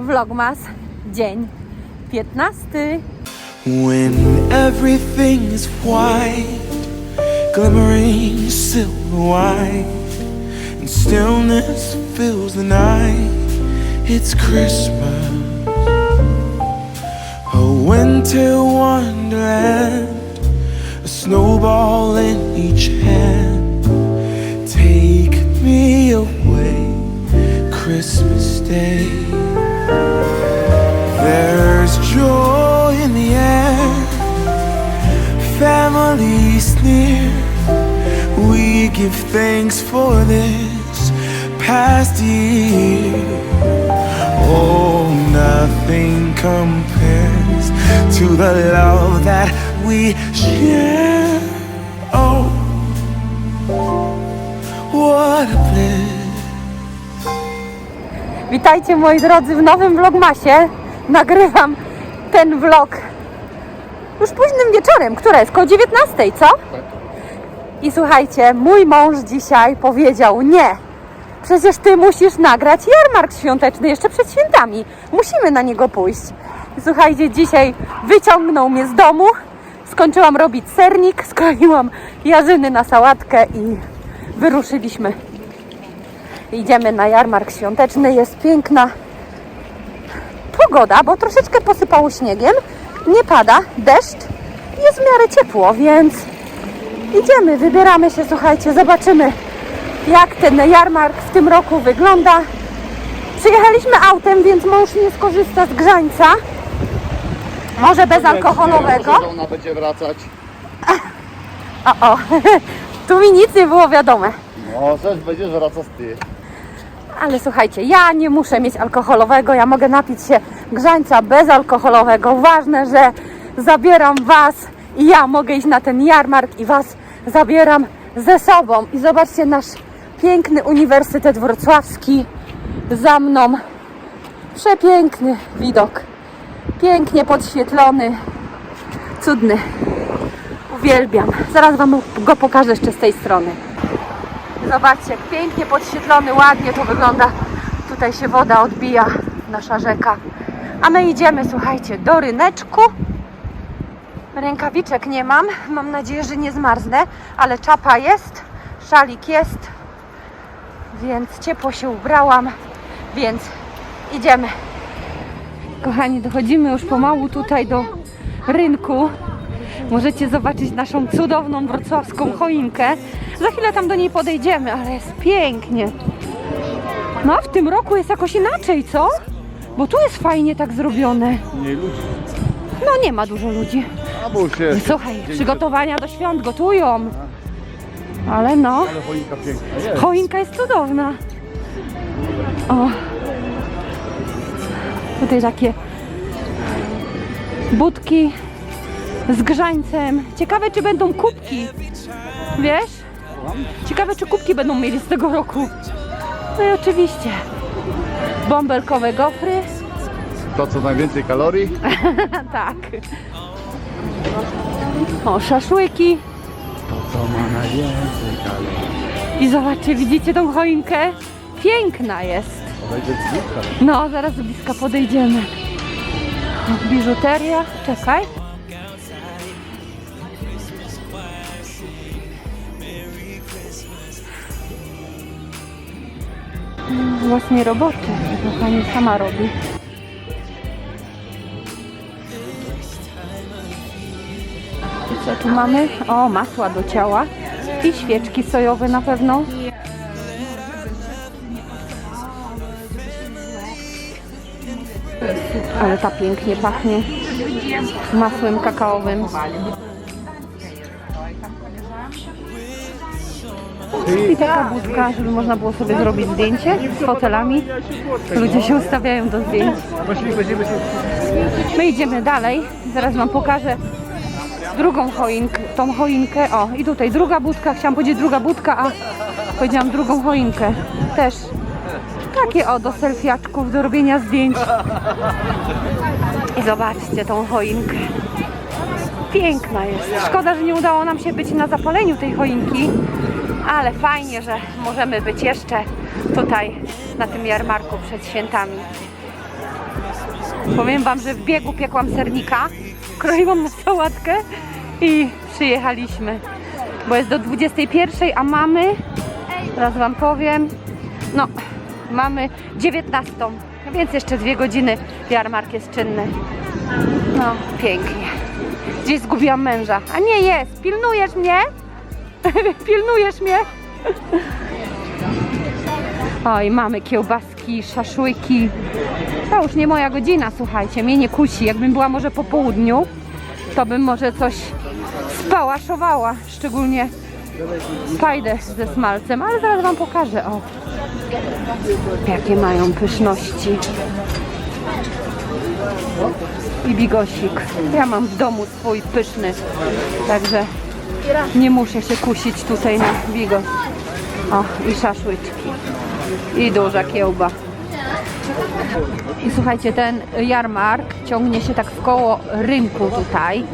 Vlogmas, dzień 15. When everything is white, glimmering silver white, and stillness fills the night, it's Christmas. A winter wonderland, a snowball in each hand. Take me away, Christmas Day. There's joy in the air, families near. We give thanks for this past year. Oh, nothing compares to the love that we share. Witajcie moi drodzy w nowym vlogmasie. Nagrywam ten vlog już późnym wieczorem, która jest koło 19, co? I słuchajcie, mój mąż dzisiaj powiedział nie. Przecież ty musisz nagrać jarmark świąteczny jeszcze przed świętami. Musimy na niego pójść. I słuchajcie, dzisiaj wyciągnął mnie z domu. Skończyłam robić sernik, skroiłam jarzyny na sałatkę i wyruszyliśmy. Idziemy na jarmark świąteczny. Jest piękna pogoda, bo troszeczkę posypało śniegiem. Nie pada, deszcz. Jest w miarę ciepło, więc idziemy, wybieramy się, słuchajcie, zobaczymy jak ten jarmark w tym roku wygląda. Przyjechaliśmy autem, więc mąż nie skorzysta z grzańca. Może bezalkoholowego. Może Ona będzie wracać. O, o. Tu mi nic nie było wiadome. No, też będziesz wracać ty. Ale słuchajcie, ja nie muszę mieć alkoholowego, ja mogę napić się grzańca bezalkoholowego. Ważne, że zabieram Was i ja mogę iść na ten jarmark i Was zabieram ze sobą. I zobaczcie nasz piękny Uniwersytet Wrocławski za mną. Przepiękny widok. Pięknie podświetlony. Cudny. Uwielbiam. Zaraz Wam go pokażę jeszcze z tej strony. Zobaczcie, jak pięknie podświetlony, ładnie to wygląda. Tutaj się woda odbija, nasza rzeka. A my idziemy, słuchajcie, do ryneczku. Rękawiczek nie mam. Mam nadzieję, że nie zmarznę, ale czapa jest, szalik jest, więc ciepło się ubrałam, więc idziemy. Kochani, dochodzimy już pomału tutaj do rynku. Możecie zobaczyć naszą cudowną wrocławską choinkę. Za chwilę tam do niej podejdziemy, ale jest pięknie. No, a w tym roku jest jakoś inaczej, co? Bo tu jest fajnie tak zrobione. Mniej ludzi. No, nie ma dużo ludzi. A bo już jest. Słuchaj, przygotowania do świąt gotują. Ale no, Ale choinka piękna jest. choinka jest cudowna. O. Tutaj takie budki z grzańcem. Ciekawe, czy będą kubki. Wiesz? Ciekawe, czy kubki będą mieli z tego roku. No i oczywiście. Bąbelkowe gofry. To co najwięcej kalorii. tak. O, szaszłyki. To co ma najwięcej kalorii. I zobaczcie, widzicie tą choinkę? Piękna jest. To będzie zwykle. No, zaraz z bliska podejdziemy. Biżuteria, czekaj. Własnej roboty, to pani sama robi. I co tu mamy? O, masła do ciała i świeczki sojowe na pewno. Ale ta pięknie pachnie masłem kakaowym. I taka budka, żeby można było sobie zrobić zdjęcie z fotelami. Ludzie się ustawiają do zdjęć. My idziemy dalej. Zaraz Wam pokażę drugą choinkę, tą choinkę. O, i tutaj druga budka. Chciałam powiedzieć druga budka, a powiedziałam drugą choinkę. Też takie o, do selfiaczków, do robienia zdjęć. I zobaczcie tą choinkę. Piękna jest. Szkoda, że nie udało nam się być na zapaleniu tej choinki, ale fajnie, że możemy być jeszcze tutaj na tym jarmarku przed świętami. Powiem Wam, że w biegu piekłam sernika, kroiłam na sałatkę i przyjechaliśmy. Bo jest do 21, a mamy, teraz Wam powiem, no, mamy 19, więc jeszcze dwie godziny jarmark jest czynny. No, pięknie. Gdzieś zgubiłam męża. A nie jest, pilnujesz mnie? pilnujesz mnie? Oj, mamy kiełbaski, szaszłyki. To już nie moja godzina, słuchajcie, mnie nie kusi. Jakbym była może po południu, to bym może coś spałaszowała, szczególnie fajdę ze smalcem, ale zaraz Wam pokażę, o. Jakie mają pyszności. I bigosik. Ja mam w domu swój pyszny, także nie muszę się kusić tutaj na bigos. O, i szaszłyczki. I duża kiełba. I słuchajcie, ten jarmark ciągnie się tak w koło rynku tutaj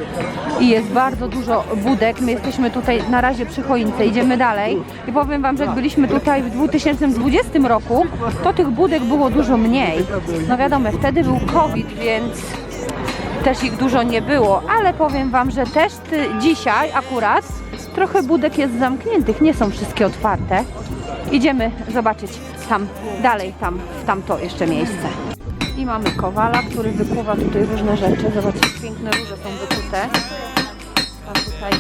i jest bardzo dużo budek. My jesteśmy tutaj na razie przy choince, idziemy dalej i powiem Wam, że jak byliśmy tutaj w 2020 roku, to tych budek było dużo mniej. No wiadomo, wtedy był COVID, więc też ich dużo nie było, ale powiem Wam, że też ty, dzisiaj akurat trochę budek jest zamkniętych, nie są wszystkie otwarte. Idziemy zobaczyć tam dalej, tam, w tamto jeszcze miejsce. I mamy kowala, który wykuwa tutaj różne rzeczy. Zobaczcie, piękne róże są wykute. A tutaj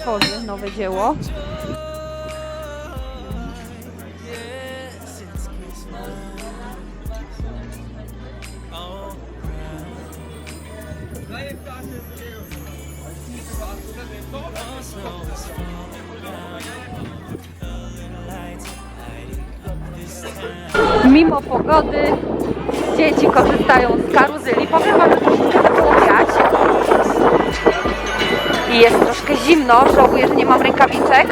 tworzy nowe dzieło. Mimo pogody dzieci korzystają z karuzyli. Powiem Wam, że zaczęło wiać. I jest troszkę zimno. Żałuję, że nie mam rękawiczek.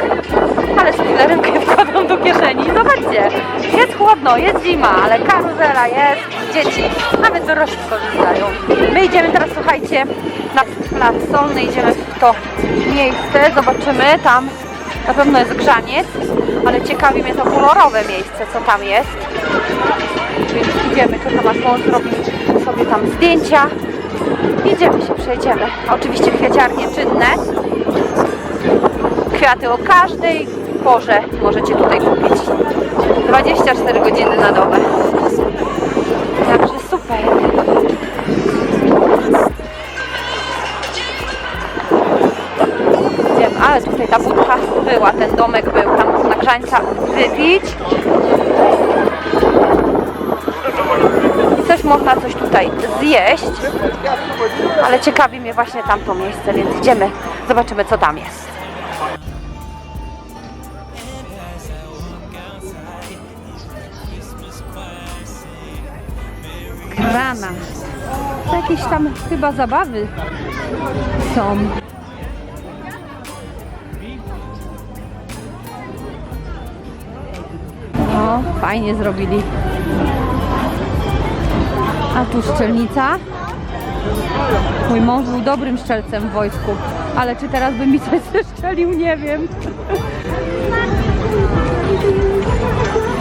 Ale chwilę rękę wkładam do kieszeni. Zobaczcie, jest chłodno, jest zima, ale karuzela jest. Dzieci, nawet dorośli korzystają. My idziemy teraz, słuchajcie, na plac solny. Idziemy w to miejsce. Zobaczymy tam. Na pewno jest grzaniec, ale ciekawi mnie to kolorowe miejsce, co tam jest. Więc idziemy, to Tomasz mąż zrobi sobie tam zdjęcia. Idziemy się, przejdziemy. Oczywiście kwiaciarnie czynne. Kwiaty o każdej porze możecie tutaj kupić. 24 godziny na dobę. Ta budka była, ten domek był, tam można grzańca wypić. Też można coś tutaj zjeść. Ale ciekawi mnie właśnie tamto miejsce, więc idziemy, zobaczymy co tam jest. Grana. To jakieś tam chyba zabawy są. Fajnie zrobili. A tu szczelnica. Mój mąż był dobrym szczelcem w wojsku, ale czy teraz by mi coś zeszczelił, nie wiem.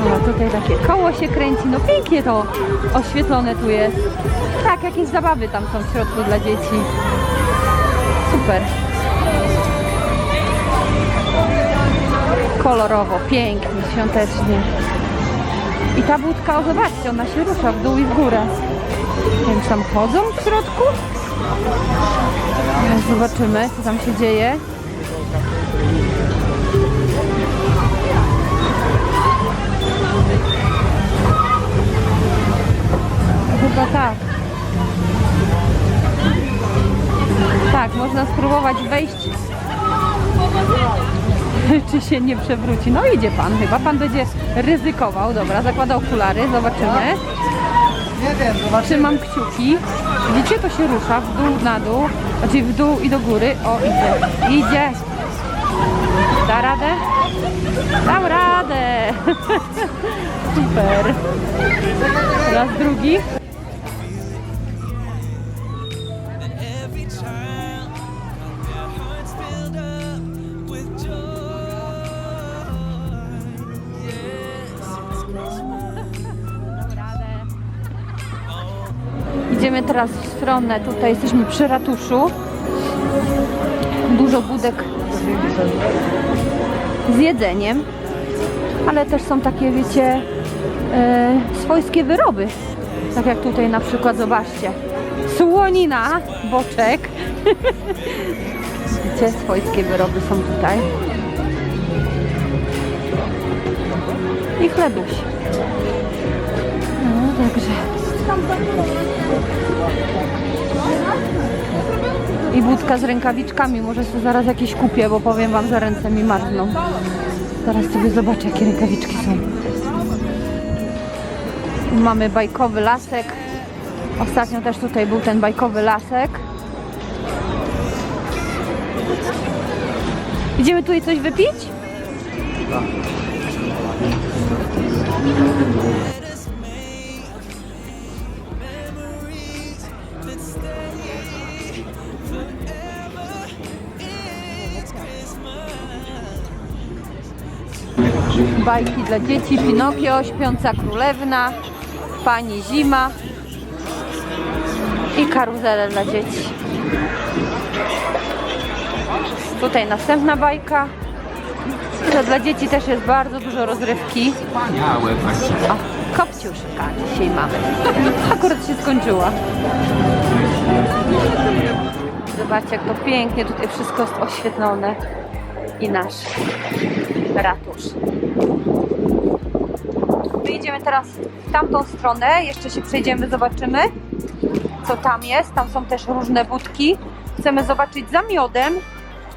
O, tutaj takie koło się kręci, no pięknie to oświetlone tu jest. Tak, jakieś zabawy tam są w środku dla dzieci. Super. Kolorowo, pięknie, świątecznie. I ta budka, o zobaczcie, ona się rusza w dół i w górę. Więc tam chodzą w środku? Teraz Zobaczymy, co tam się dzieje. Chyba tak. Tak, można spróbować wejść czy się nie przewróci. No idzie pan chyba, pan będzie ryzykował. Dobra, zakłada okulary, zobaczymy. Trzymam kciuki. Widzicie, to się rusza w dół, na dół, znaczy w dół i do góry. O, idzie, idzie. Da radę? Dał radę. Super. Raz drugi. Idziemy teraz w stronę, tutaj jesteśmy przy ratuszu. Dużo budek z jedzeniem, ale też są takie, wiecie, e, swojskie wyroby. Tak jak tutaj na przykład, zobaczcie, słonina, boczek. Widzicie, swojskie wyroby są tutaj. I chlebuś. No, także. I budka z rękawiczkami. Może sobie zaraz jakieś kupię, bo powiem wam, że ręce mi marzną. Zaraz sobie zobaczę, jakie rękawiczki są. Mamy bajkowy lasek. Ostatnio też tutaj był ten bajkowy lasek. Idziemy tutaj coś wypić? Bajki dla dzieci, Pinokio, Śpiąca Królewna, Pani Zima i karuzele dla dzieci. Tutaj następna bajka. To dla dzieci też jest bardzo dużo rozrywki. Wspaniałe. O, kopciuszka dzisiaj mamy. Akurat się skończyła. Zobaczcie, jak to pięknie tutaj wszystko jest oświetlone. I nasz ratusz. My teraz w tamtą stronę. Jeszcze się przejdziemy, zobaczymy, co tam jest. Tam są też różne budki. Chcemy zobaczyć za miodem,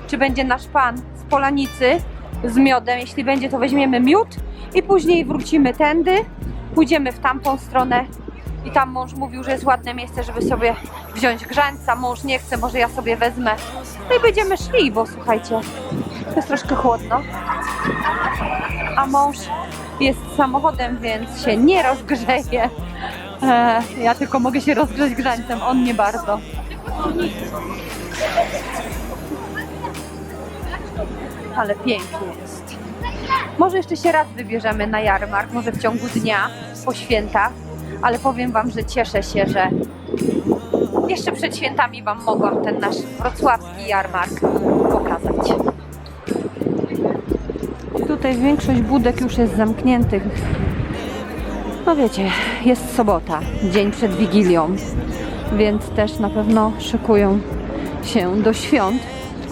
czy będzie nasz pan z Polanicy z miodem. Jeśli będzie, to weźmiemy miód i później wrócimy tędy, pójdziemy w tamtą stronę i tam mąż mówił, że jest ładne miejsce, żeby sobie wziąć grzańca. Mąż nie chce, może ja sobie wezmę. No i będziemy szli, bo słuchajcie, jest troszkę chłodno. A mąż jest samochodem, więc się nie rozgrzeje. E, ja tylko mogę się rozgrzeć grzańcem, on nie bardzo. ale pięknie jest. Może jeszcze się raz wybierzemy na jarmark, może w ciągu dnia, po świętach, ale powiem Wam, że cieszę się, że jeszcze przed świętami Wam mogłam ten nasz wrocławski jarmark pokazać. Tutaj większość budek już jest zamkniętych. No wiecie, jest sobota, dzień przed Wigilią, więc też na pewno szykują się do świąt,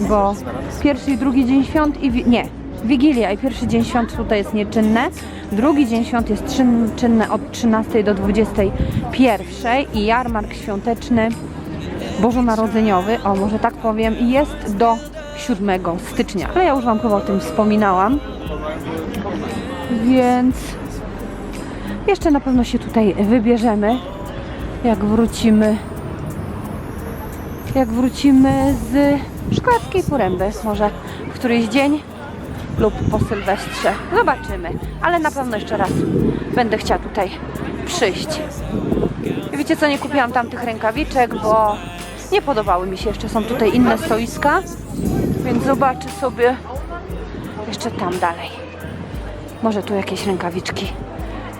bo pierwszy i drugi dzień świąt i wi- nie, Wigilia i pierwszy dzień świąt tutaj jest nieczynne, drugi dzień świąt jest czyn, czynny od 13 do 21 i jarmark świąteczny bożonarodzeniowy, o może tak powiem, jest do 7 stycznia. Ale ja już Wam chyba o tym wspominałam, więc jeszcze na pewno się tutaj wybierzemy, jak wrócimy jak wrócimy z szklarskiej poręby, może w któryś dzień lub po Sylwestrze. Zobaczymy, ale na pewno jeszcze raz będę chciała tutaj przyjść. I wiecie co, nie kupiłam tamtych rękawiczek, bo nie podobały mi się. Jeszcze są tutaj inne stoiska, więc zobaczę sobie jeszcze tam dalej. Może tu jakieś rękawiczki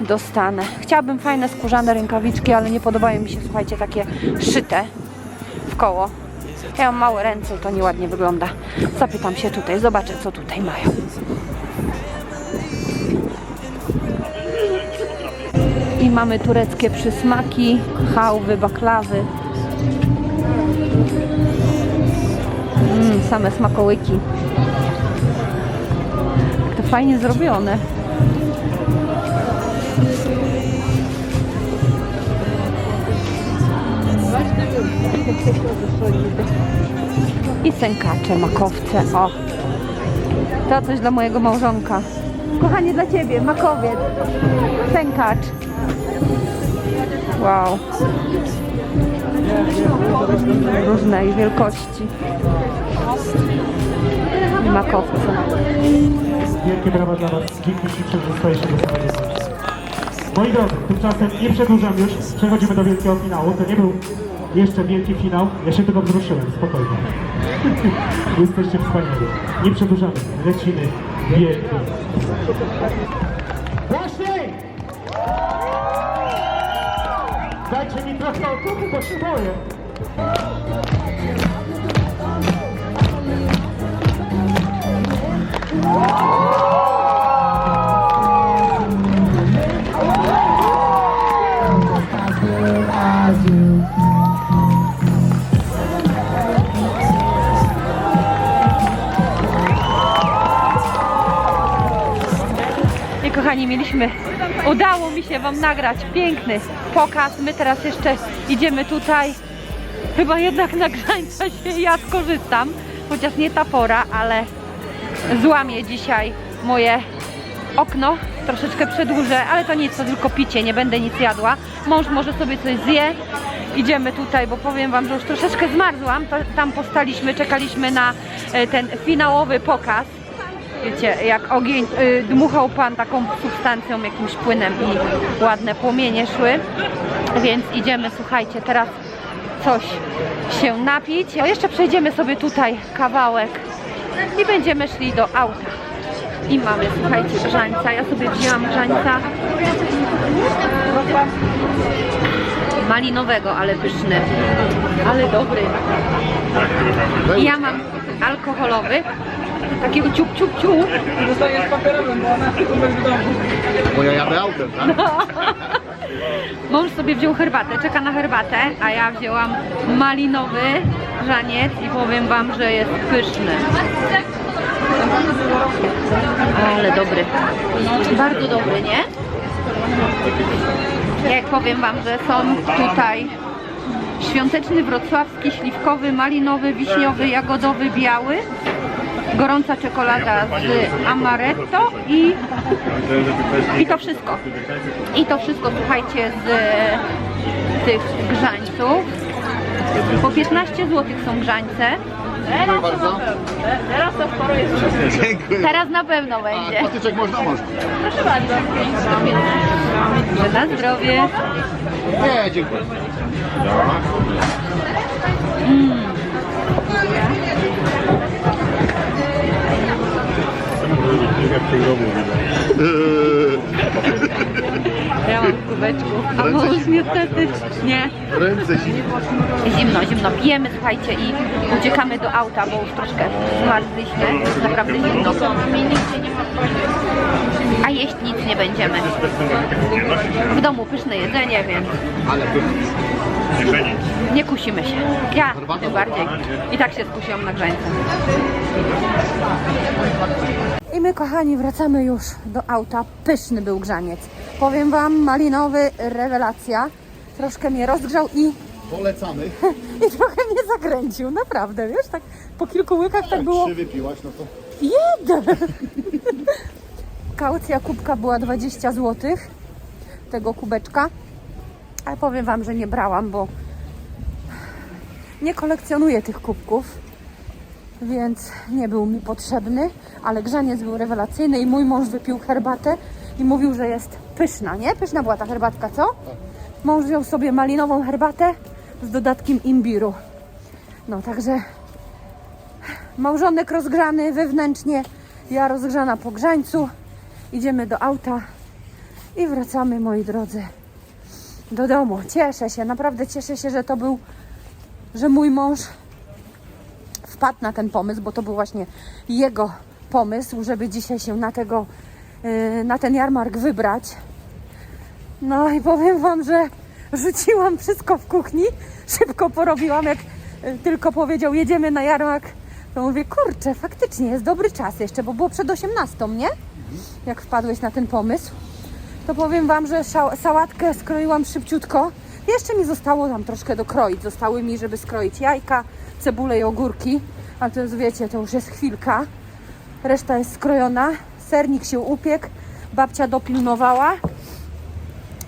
dostanę. Chciałabym fajne skórzane rękawiczki, ale nie podobają mi się, słuchajcie, takie szyte w koło. Ja mam małe ręce i to nieładnie wygląda. Zapytam się tutaj, zobaczę co tutaj mają. I mamy tureckie przysmaki, chałwy, baklawy. Mm, same smakołyki. Fajnie zrobione. I sękacze, makowce, o. To coś dla mojego małżonka. Kochanie, dla Ciebie, makowiec. Sękacz. Wow. Różnej wielkości. Makowce. Wielkie brawa dla Was. Dzięki ślicznie, że zostaje się do samego Moi drodzy, tymczasem nie przedłużam już, przechodzimy do wielkiego finału. To nie był jeszcze wielki finał, ja się tylko wzruszyłem, spokojnie. Jesteście wspaniali. Nie przedłużamy, lecimy wielki. Dajcie mi trochę otuchy, bo się boję. Mieliśmy, udało mi się Wam nagrać piękny pokaz. My teraz jeszcze idziemy tutaj. Chyba jednak na grzańca się ja skorzystam, chociaż nie ta pora, ale złamię dzisiaj moje okno. Troszeczkę przedłużę, ale to nic, to tylko picie, nie będę nic jadła. Mąż może sobie coś zje. Idziemy tutaj, bo powiem Wam, że już troszeczkę zmarzłam. Tam postaliśmy, czekaliśmy na e, ten finałowy pokaz. Wiecie, jak ogień y, dmuchał pan taką substancją, jakimś płynem i ładne płomienie szły. Więc idziemy, słuchajcie, teraz coś się napić. A jeszcze przejdziemy sobie tutaj kawałek i będziemy szli do auta. I mamy, słuchajcie, grzańca. Ja sobie wzięłam grzańca malinowego, ale pyszny, ale dobry. I ja mam alkoholowy, takiego ciup, ciup, ciup. Bo ja jadę autem, tak? Mąż sobie wziął herbatę, czeka na herbatę, a ja wzięłam malinowy żaniec i powiem Wam, że jest pyszny. Ale dobry. Bardzo dobry, nie? Jak powiem Wam, że są tutaj świąteczny wrocławski, śliwkowy, malinowy, wiśniowy, jagodowy, biały, gorąca czekolada z amaretto i, i to wszystko. I to wszystko, słuchajcie, z e, tych grzańców. Po 15 zł są grzańce. Dziękuję bardzo. Dziękuję. Teraz na pewno będzie. patyczek można? Można. Że na zdrowie. Nie, dziękuję. Ja mam w kubeczku. A mąż niestety nie. Ręce zimne. Zimno, zimno. Pijemy, słuchajcie, i uciekamy do auta, bo już troszkę zmarzliśmy. Jest naprawdę zimno. A jeść nic nie będziemy. W domu pyszne jedzenie, więc Ale pyszne. nie kusimy się. Ja tym bardziej. I tak się skusiłam na grzańce. I my, kochani, wracamy już do auta. Pyszny był grzaniec. Powiem Wam, malinowy, rewelacja. Troszkę mnie rozgrzał i, Polecamy. i trochę mnie zakręcił. Naprawdę, wiesz, tak po kilku łykach tak było. Trzy wypiłaś, no to Jeden! Kaucja kubka była 20 zł tego kubeczka. Ale powiem Wam, że nie brałam, bo nie kolekcjonuję tych kubków, więc nie był mi potrzebny, ale grzaniec był rewelacyjny i mój mąż wypił herbatę i mówił, że jest pyszna, nie? Pyszna była ta herbatka, co? Mąż wziął sobie malinową herbatę z dodatkiem imbiru. No, także Małżonek rozgrzany wewnętrznie, ja rozgrzana po grzańcu. Idziemy do auta i wracamy, moi drodzy, do domu. Cieszę się, naprawdę cieszę się, że to był, że mój mąż wpadł na ten pomysł, bo to był właśnie jego pomysł, żeby dzisiaj się na tego, yy, na ten jarmark wybrać. No i powiem Wam, że rzuciłam wszystko w kuchni, szybko porobiłam, jak y, tylko powiedział jedziemy na jarmark, to mówię, kurczę, faktycznie jest dobry czas jeszcze, bo było przed 18, nie? Jak wpadłeś na ten pomysł. To powiem Wam, że sałatkę skroiłam szybciutko. Jeszcze mi zostało tam troszkę dokroić. Zostały mi, żeby skroić jajka, cebulę i ogórki. Ale to już wiecie, to już jest chwilka. Reszta jest skrojona. Sernik się upiekł. Babcia dopilnowała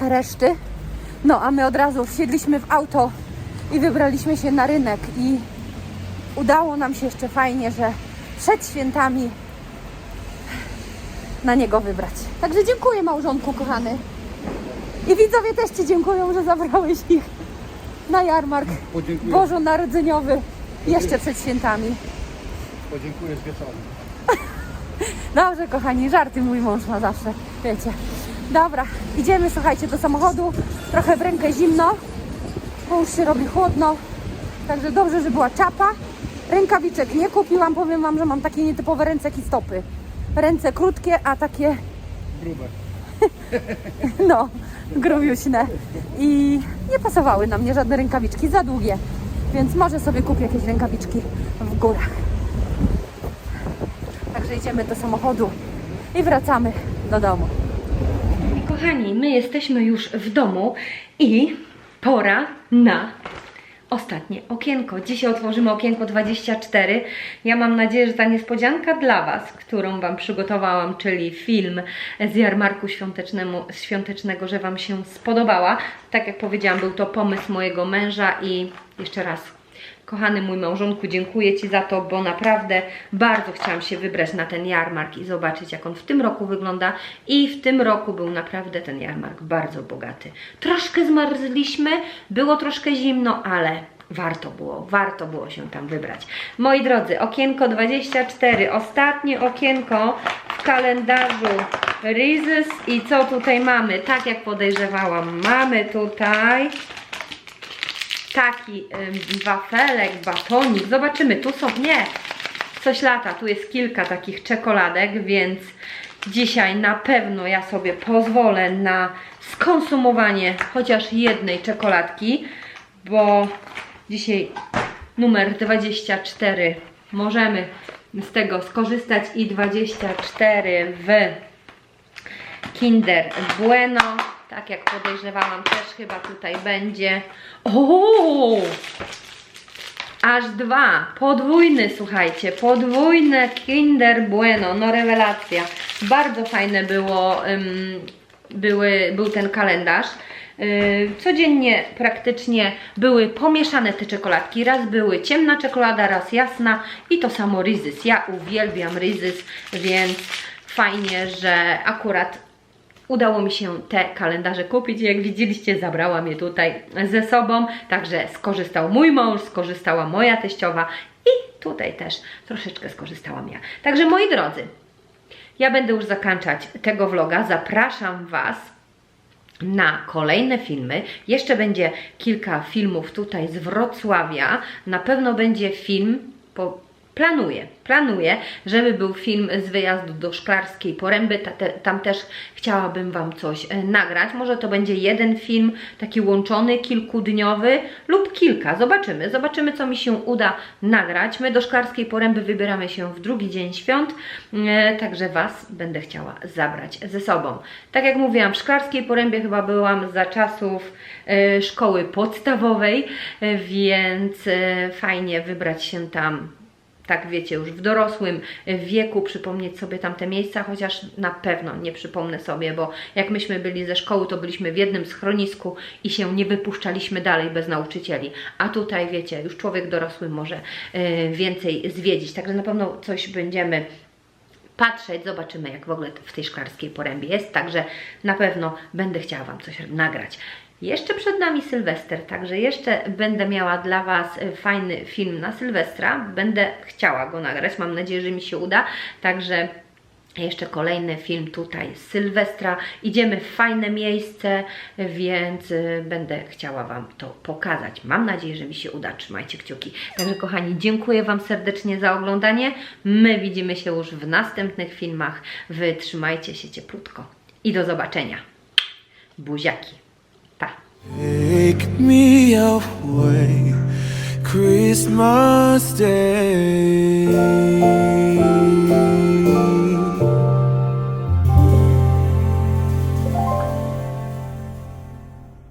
reszty. No, a my od razu wsiedliśmy w auto i wybraliśmy się na rynek i udało nam się jeszcze fajnie, że przed świętami na niego wybrać. Także dziękuję małżonku kochany. I widzowie też Ci dziękują, że zabrałeś ich na jarmark bożonarodzeniowy jeszcze przed świętami. podziękuję z wieczorem. Dobrze, kochani, żarty mój mąż ma zawsze, wiecie. Dobra, idziemy, słuchajcie, do samochodu. Trochę w rękę zimno, bo już się robi chłodno. Także dobrze, że była czapa. Rękawiczek nie kupiłam, powiem Wam, że mam takie nietypowe ręce jak i stopy. Ręce krótkie, a takie Grube. no, grubiuśne. I nie pasowały na mnie żadne rękawiczki, za długie. Więc może sobie kupię jakieś rękawiczki w górach. Także idziemy do samochodu i wracamy do domu. Kochani, my jesteśmy już w domu i pora na ostatnie okienko. Dzisiaj otworzymy okienko 24. Ja mam nadzieję, że ta niespodzianka dla Was, którą Wam przygotowałam, czyli film z jarmarku świątecznego, że Wam się spodobała. Tak jak powiedziałam, był to pomysł mojego męża i jeszcze raz Kochany mój małżonku, dziękuję Ci za to, bo naprawdę bardzo chciałam się wybrać na ten jarmark i zobaczyć, jak on w tym roku wygląda. I w tym roku był naprawdę ten jarmark bardzo bogaty. Troszkę zmarzliśmy, było troszkę zimno, ale warto było, warto było się tam wybrać. Moi drodzy, okienko 24, ostatnie okienko w kalendarzu Rizes i co tutaj mamy? Tak jak podejrzewałam, mamy tutaj taki ym, wafelek, batonik. Zobaczymy, tu są, nie, coś lata, tu jest kilka takich czekoladek, więc dzisiaj na pewno ja sobie pozwolę na skonsumowanie chociaż jednej czekoladki, bo dzisiaj numer 24 możemy z tego skorzystać i 24 w Kinder Bueno. Tak jak podejrzewałam, też chyba tutaj będzie. O! Aż dwa. Podwójny, słuchajcie. Podwójne Kinder Bueno. No rewelacja. Bardzo fajne było, ym, były, był ten kalendarz. Yy, Codziennie praktycznie były pomieszane te czekoladki. Raz były ciemna czekolada, raz jasna i to samo Rizys. Ja uwielbiam Rizys, więc fajnie, że akurat Udało mi się te kalendarze kupić. Jak widzieliście, zabrałam je tutaj ze sobą. Także skorzystał mój mąż, skorzystała moja teściowa i tutaj też troszeczkę skorzystałam ja. Także moi drodzy, ja będę już zakończać tego vloga. Zapraszam Was na kolejne filmy. Jeszcze będzie kilka filmów tutaj z Wrocławia. Na pewno będzie film po Planuję, planuję, żeby był film z wyjazdu do Szklarskiej Poręby. Tam też chciałabym Wam coś e, nagrać. Może to będzie jeden film, taki łączony, kilkudniowy lub kilka. Zobaczymy, zobaczymy co mi się uda nagrać. My do Szklarskiej Poręby wybieramy się w drugi dzień świąt, e, także Was będę chciała zabrać ze sobą. Tak jak mówiłam, w Szklarskiej Porębie chyba byłam za czasów e, szkoły podstawowej, więc fajnie wybrać się tam tak wiecie, już w dorosłym wieku przypomnieć sobie tamte miejsca, chociaż na pewno nie przypomnę sobie, bo jak myśmy byli ze szkoły, to byliśmy w jednym schronisku i się nie wypuszczaliśmy dalej bez nauczycieli. A tutaj wiecie, już człowiek dorosły może e, więcej zwiedzić, także na pewno coś będziemy patrzeć, zobaczymy jak w ogóle w tej szklarskiej porębie jest, także na pewno będę chciała Wam coś nagrać. Jeszcze przed nami Sylwester, także jeszcze będę miała dla Was e, fajny film na Sylwestra. Będę chciała go nagrać, mam nadzieję, że mi się uda. Także jeszcze kolejny film tutaj z Sylwestra. Idziemy w fajne miejsce, więc y, będę chciała Wam to pokazać. Mam nadzieję, że mi się uda. Trzymajcie kciuki. Także kochani, dziękuję Wam serdecznie za oglądanie. My widzimy się już w następnych filmach. Wy trzymajcie się cieplutko i do zobaczenia. Buziaki. Take me away, Christmas Day.